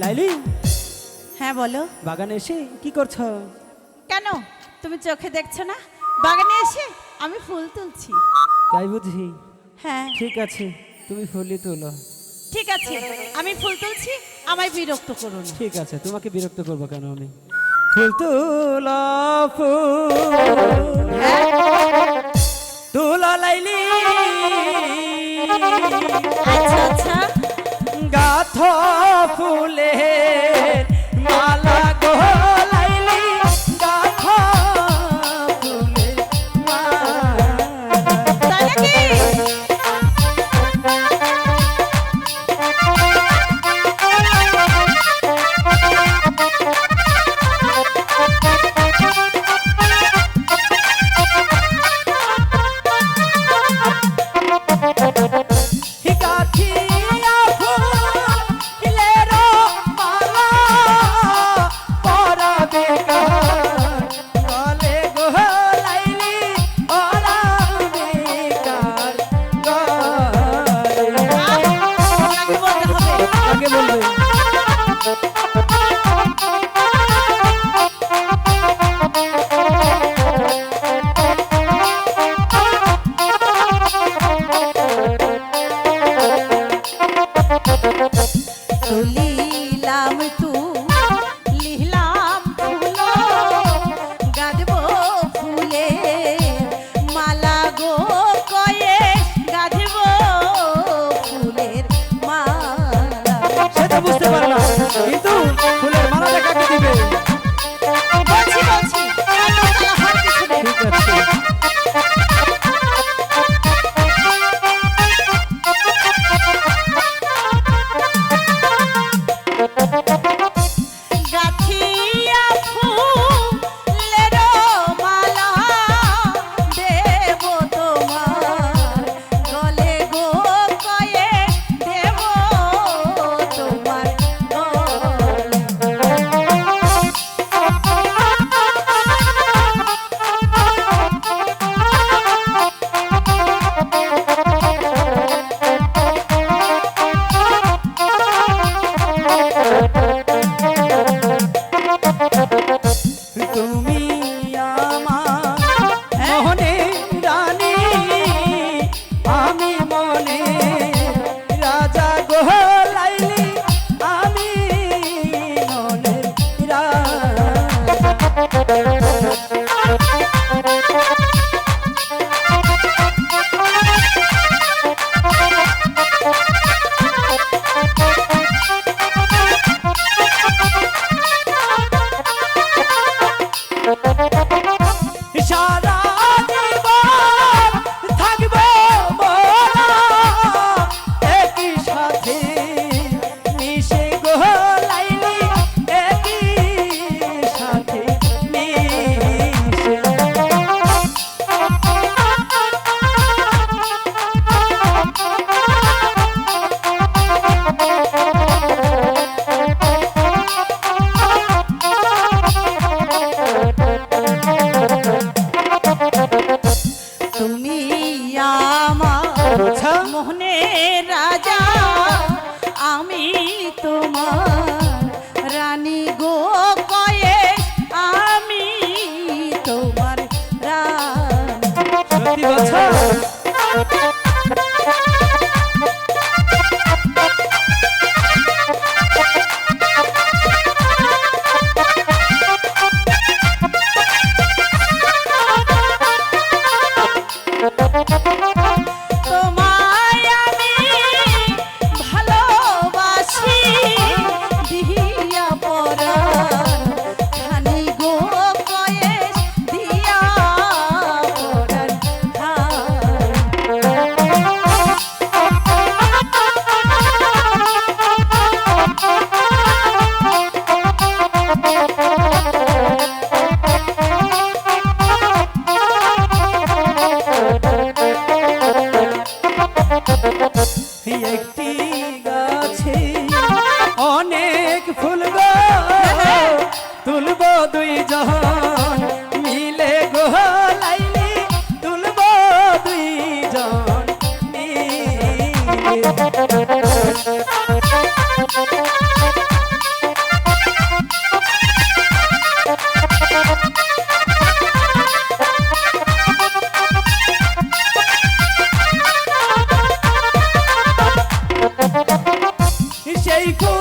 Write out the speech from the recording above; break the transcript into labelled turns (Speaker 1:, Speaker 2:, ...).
Speaker 1: লাইলি?
Speaker 2: হ্যাঁ বলো।
Speaker 1: বাগানে এসে কি করছ?
Speaker 2: কেন? তুমি চোখে দেখছ না? বাগানে এসে আমি ফুল তুলছি।
Speaker 1: তাই বুঝি?
Speaker 2: হ্যাঁ।
Speaker 1: ঠিক আছে তুমি ফুলই তুলো।
Speaker 2: ঠিক আছে আমি ফুল তুলছি আমায় বিরক্ত করো না।
Speaker 1: ঠিক আছে তোমাকে বিরক্ত করব কেন আমি? ফুল তুলো ফুল। তুলো লাইলি। ফুলে বুঝতে পারলাম। তুমি আমার।
Speaker 2: মোহনে রাজা আমি তোমার রানী গো কয়ে আমি তোমার রানী
Speaker 1: Thank you. go